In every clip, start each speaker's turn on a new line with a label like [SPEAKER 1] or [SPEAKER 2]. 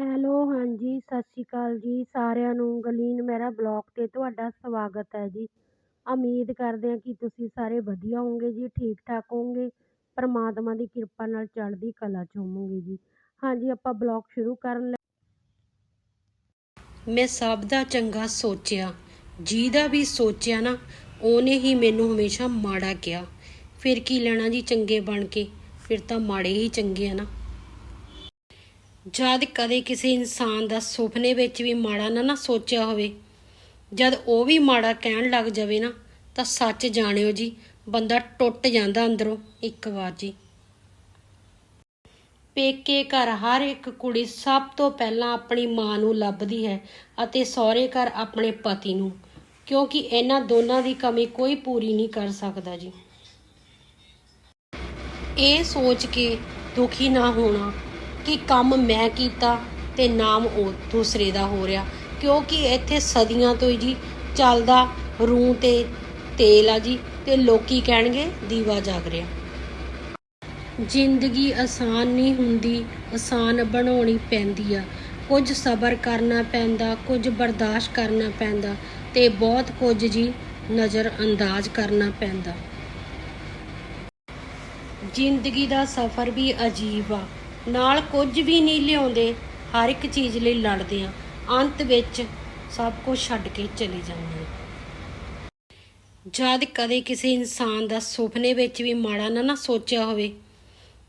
[SPEAKER 1] Hello, ਹਾਂਜੀ, ਸਤਿ ਸ਼੍ਰੀ ਅਕਾਲ ਜੀ ਸਾਰਿਆਂ ਨੂੰ। ਗਲੀਨ ਮਹਿਰਾ ਬਲੌਗ ਤੇ ਤੁਹਾਡਾ ਸਵਾਗਤ ਹੈ ਜੀ। ਉਮੀਦ ਕਰਦੇ ਹਾਂ ਕਿ ਤੁਸੀਂ ਸਾਰੇ ਵਧੀਆ ਹੋਵੋਗੇ ਜੀ ਠੀਕ ਠਾਕ ਹੋਵੋਗੇ। ਪਰਮਾਤਮਾ ਦੀ ਕਿਰਪਾ ਨਾਲ ਚੜ੍ਹਦੀ ਕਲਾ ਚ ਹੋਵੋਗੇ ਜੀ। ਹਾਂਜੀ, ਆਪਾਂ ਬਲੌਗ ਸ਼ੁਰੂ ਕਰਨ ਲੱਗੇ
[SPEAKER 2] ਮੈਂ ਸਭ ਦਾ ਚੰਗਾ ਸੋਚਿਆ। ਜਿਹਦਾ ਵੀ ਸੋਚਿਆ ਨਾ, ਉਹਨੇ ਹੀ ਮੈਨੂੰ ਹਮੇਸ਼ਾ ਮਾੜਾ ਕਿਹਾ। ਫਿਰ ਕੀ ਲੈਣਾ ਜੀ ਚੰਗੇ ਬਣ ਕੇ? ਫਿਰ ਤਾਂ ਮਾੜੇ ਹੀ ਚੰਗੇ ਆ ਨਾ। ਜਦ ਕਦੇ ਕਿਸੇ ਇਨਸਾਨ ਦਾ ਸੁਪਨੇ ਵਿੱਚ ਵੀ ਮਾੜਾ ਨਾ ਨਾ ਸੋਚਿਆ ਹੋਵੇ, ਜਦ ਉਹ ਵੀ ਮਾੜਾ ਕਹਿਣ ਲੱਗ ਜਾਵੇ ਨਾ, ਤਾਂ ਸੱਚ ਜਾਣਿਓ ਜੀ, ਬੰਦਾ ਟੁੱਟ ਜਾਂਦਾ ਅੰਦਰੋਂ ਇੱਕ ਵਾਰ ਜੀ। ਪੇਕੇ ਘਰ ਹਰ ਇੱਕ ਕੁੜੀ ਸਭ ਤੋਂ ਪਹਿਲਾਂ ਆਪਣੀ ਮਾਂ ਨੂੰ ਲੱਭਦੀ ਹੈ ਅਤੇ ਸਹੁਰੇ ਘਰ ਆਪਣੇ ਪਤੀ ਨੂੰ, ਕਿਉਂਕਿ ਇਹਨਾਂ ਦੋਨਾਂ ਦੀ ਕਮੀ ਕੋਈ ਪੂਰੀ ਨਹੀਂ ਕਰ ਸਕਦਾ ਜੀ। ਇਹ ਸੋਚ ਕੇ ਦੁਖੀ ਨਾ ਹੋਣਾ ਕਿ ਕੰਮ ਮੈਂ ਕੀਤਾ ਤੇ ਨਾਮ ਉਹ ਦੂਸਰੇ ਦਾ ਹੋ ਰਿਹਾ। ਕਿਉਂਕਿ ਇੱਥੇ ਸਦੀਆਂ ਤੋਂ ਹੀ ਜੀ ਚੱਲਦਾ ਰੂੰ ਤੇ ਤੇਲ ਆ ਜੀ ਤੇ ਲੋਕੀ ਕਹਿਣਗੇ ਦੀਵਾ ਜਾਗ ਰਿਹਾ। ਜ਼ਿੰਦਗੀ ਆਸਾਨ ਨਹੀਂ ਹੁੰਦੀ, ਆਸਾਨ ਬਣਾਉਣੀ ਪੈਂਦੀ ਆ। ਕੁਝ ਸਬਰ ਕਰਨਾ ਪੈਂਦਾ, ਕੁਝ ਬਰਦਾਸ਼ਤ ਕਰਨਾ ਪੈਂਦਾ ਤੇ ਬਹੁਤ ਕੁਝ ਜੀ ਨਜ਼ਰ ਅੰਦਾਜ਼ ਕਰਨਾ ਪੈਂਦਾ। ਜ਼ਿੰਦਗੀ ਦਾ ਸਫ਼ਰ ਵੀ ਅਜੀਬ ਆ। ਨਾਲ ਕੁਝ ਵੀ ਨਹੀਂ ਲਿਆਉਂਦੇ, ਹਰ ਇੱਕ ਚੀਜ਼ ਲਈ ਲੜਦੇ ਆ ਅੰਤ ਵਿੱਚ ਸਭ ਕੁਝ ਛੱਡ ਕੇ ਚਲੇ ਜਾਂਦੇ ਜਦ ਕਦੇ ਕਿਸੇ ਇਨਸਾਨ ਦਾ ਸੁਪਨੇ ਵਿੱਚ ਵੀ ਮਾੜਾ ਨਾ ਨਾ ਸੋਚਿਆ ਹੋਵੇ,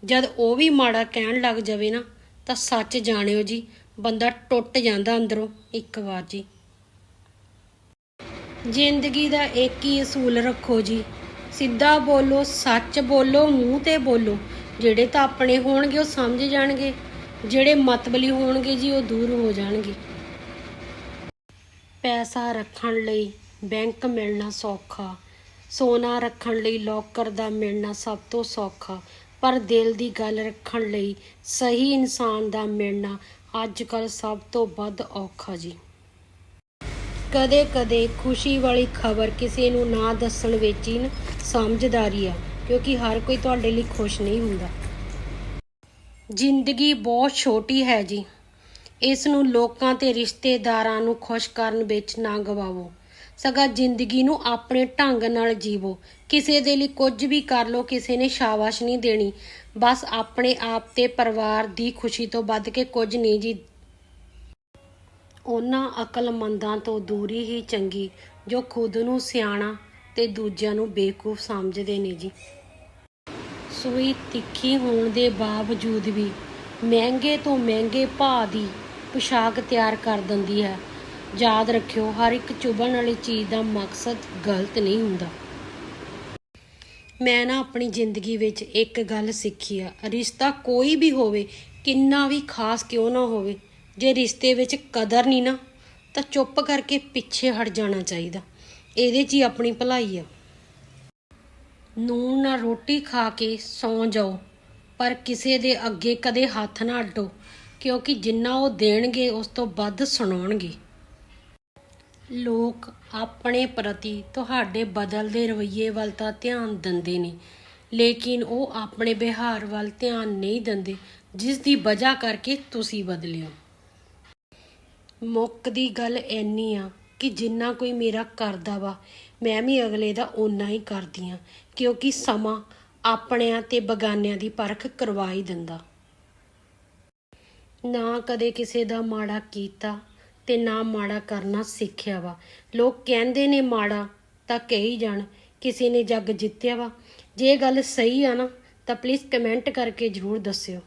[SPEAKER 2] ਜਦ ਉਹ ਵੀ ਮਾੜਾ ਕਹਿਣ ਲੱਗ ਜਾਵੇ ਨਾ, ਤਾਂ ਸੱਚ ਜਾਣਿਓ ਜੀ, ਬੰਦਾ ਟੁੱਟ ਜਾਂਦਾ ਅੰਦਰੋਂ ਇੱਕ ਵਾਰ ਜੀ। ਜ਼ਿੰਦਗੀ ਦਾ ਇੱਕ ਹੀ ਅਸੂਲ ਰੱਖੋ ਜੀ, ਸਿੱਧਾ ਬੋਲੋ, ਸੱਚ ਬੋਲੋ, ਮੂੰਹ ਤੇ ਬੋਲੋ। ਜਿਹੜੇ ਤਾਂ ਆਪਣੇ ਹੋਣਗੇ, ਉਹ ਸਮਝ ਜਾਣਗੇ। ਜਿਹੜੇ ਮਤਬਲੀ ਹੋਣਗੇ ਜੀ, ਉਹ ਦੂਰ ਹੋ ਜਾਣਗੇ। ਪੈਸਾ ਰੱਖਣ ਲਈ ਬੈਂਕ ਮਿਲਣਾ ਸੌਖਾ। ਸੋਨਾ ਰੱਖਣ ਲਈ ਲੋਕਰ ਦਾ ਮਿਲਣਾ ਸਭ ਤੋਂ ਸੌਖਾ। ਪਰ ਦਿਲ ਦੀ ਗੱਲ ਰੱਖਣ ਲਈ ਸਹੀ ਇਨਸਾਨ ਦਾ ਮਿਲਣਾ ਅੱਜ ਕੱਲ ਸਭ ਤੋਂ ਵੱਧ ਔਖਾ ਜੀ। ਕਦੇ ਕਦੇ ਖੁਸ਼ੀ ਵਾਲੀ ਖਬਰ ਕਿਸੇ ਨੂੰ ਨਾ ਦੱਸਣ ਵਿੱਚ ਹੀ ਸਮਝਦਾਰੀ ਆ, ਕਿਉਂਕਿ ਹਰ ਕੋਈ ਤੁਹਾਡੇ ਲਈ ਖੁਸ਼ ਨਹੀਂ ਹੁੰਦਾ। ਜ਼ਿੰਦਗੀ ਬਹੁਤ ਛੋਟੀ ਹੈ ਜੀ। ਇਸ ਨੂੰ ਲੋਕਾਂ ਤੇ ਰਿਸ਼ਤੇਦਾਰਾਂ ਨੂੰ ਖੁਸ਼ ਕਰਨ ਵਿੱਚ ਨਾ ਗਵਾਵੋ। ਸਗਾ ਜ਼ਿੰਦਗੀ ਨੂੰ ਆਪਣੇ ਢੰਗ ਨਾਲ ਜੀਵੋ। ਕਿਸੇ ਦੇ ਲਈ ਕੁਝ ਵੀ ਕਰ ਲੋ ਕਿਸੇ ਨੇ ਸ਼ਾਬਾਸ਼ ਨਹੀਂ ਦੇਣੀ। ਬਸ ਆਪਣੇ ਆਪ ਤੇ ਪਰਿਵਾਰ ਦੀ ਖੁਸ਼ੀ ਤੋਂ ਵੱਧ ਕੇ ਕੁਝ ਨਹੀਂ ਜੀ। ਉਹਨਾਂ ਅਕਲਮੰਦਾਂ ਤੋਂ ਦੂਰੀ ਹੀ ਚੰਗੀ, ਜੋ ਖੁਦ ਨੂੰ ਸਿਆਣਾ ਤੇ ਦੂਜਿਆਂ ਨੂੰ ਬੇਵਕੂਫ ਸਮਝਦੇ ਨੇ ਜੀ। ਸੂਈ ਤਿੱਖੀ ਹੋਣ ਦੇ ਬਾਵਜੂਦ ਵੀ ਮਹਿੰਗੇ ਤੋਂ ਮਹਿੰਗੇ ਭਾਅ ਦੀ ਪੁਸ਼ਾਕ ਤਿਆਰ ਕਰ ਦਿੰਦੀ ਹੈ। ਯਾਦ ਰੱਖਿਓ, ਹਰ ਇੱਕ ਚੁਭਣ ਵਾਲੀ ਚੀਜ਼ ਦਾ ਮਕਸਦ ਗਲਤ ਨਹੀਂ ਹੁੰਦਾ। ਮੈਂ ਨਾ ਆਪਣੀ ਜ਼ਿੰਦਗੀ ਵਿੱਚ ਇੱਕ ਗੱਲ ਸਿੱਖੀ ਆ। ਰਿਸ਼ਤਾ ਕੋਈ ਵੀ ਹੋਵੇ, ਕਿੰਨਾ ਵੀ ਖਾਸ ਕਿਉਂ ਨਾ ਹੋਵੇ ਜੇ ਰਿਸ਼ਤੇ ਵਿੱਚ ਕਦਰ ਨਹੀਂ ਨਾ, ਤਾਂ ਚੁੱਪ ਕਰਕੇ ਪਿੱਛੇ ਹਟ ਜਾਣਾ ਚਾਹੀਦਾ। ਇਹਦੇ 'ਚ ਹੀ ਆਪਣੀ ਭਲਾਈ ਆ। ਨੂਨ ਨਾਲ ਰੋਟੀ ਖਾ ਕੇ ਸੌਂ ਜਾਓ, ਪਰ ਕਿਸੇ ਦੇ ਅੱਗੇ ਕਦੇ ਹੱਥ ਨਾ ਅੱਡੋ, ਕਿਉਂਕਿ ਜਿੰਨਾ ਉਹ ਦੇਣਗੇ, ਉਸ ਤੋਂ ਵੱਧ ਸੁਣਾਉਣਗੇ। ਲੋਕ ਆਪਣੇ ਪ੍ਰਤੀ ਤੁਹਾਡੇ ਬਦਲਦੇ ਰਵੱਈਏ ਵੱਲ ਤਾਂ ਧਿਆਨ ਦਿੰਦੇ ਨੇ, ਲੇਕਿਨ ਉਹ ਆਪਣੇ ਵਿਹਾਰ ਵੱਲ ਧਿਆਨ ਨਹੀਂ ਦਿੰਦੇ, ਜਿਸ ਦੀ ਵਜ੍ਹਾ ਕਰਕੇ ਤੁਸੀਂ ਬਦਲਿਓ ਮੁੱਕ ਦੀ ਗੱਲ ਐਨੀ ਆ ਕਿ ਜਿੰਨਾ ਕੋਈ ਮੇਰਾ ਕਰਦਾ ਵਾ, ਮੈਂ ਵੀ ਅਗਲੇ ਦਾ ਓਨਾ ਹੀ ਕਰਦੀ ਆ, ਕਿਉਂਕਿ ਸਮਾਂ ਆਪਣਿਆਂ ਤੇ ਬਗਾਨਿਆਂ ਦੀ ਪਰਖ ਕਰਵਾ ਹੀ ਦਿੰਦਾ। ਨਾ ਕਦੇ ਕਿਸੇ ਦਾ ਮਾੜਾ ਕੀਤਾ ਤੇ ਨਾ ਮਾੜਾ ਕਰਨਾ ਸਿੱਖਿਆ ਵਾ। ਲੋਕ ਕਹਿੰਦੇ ਨੇ ਮਾੜਾ ਤਾਂ ਕਹੀ ਜਾਣ, ਕਿਸੇ ਨੇ ਜੱਗ ਜਿੱਤਿਆ ਵਾ। ਜੇ ਇਹ ਗੱਲ ਸਹੀ ਆ ਨਾ, ਤਾਂ ਪਲੀਜ਼ ਕਮੈਂਟ ਕਰਕੇ ਜਰੂਰ ਦੱਸਿਓ।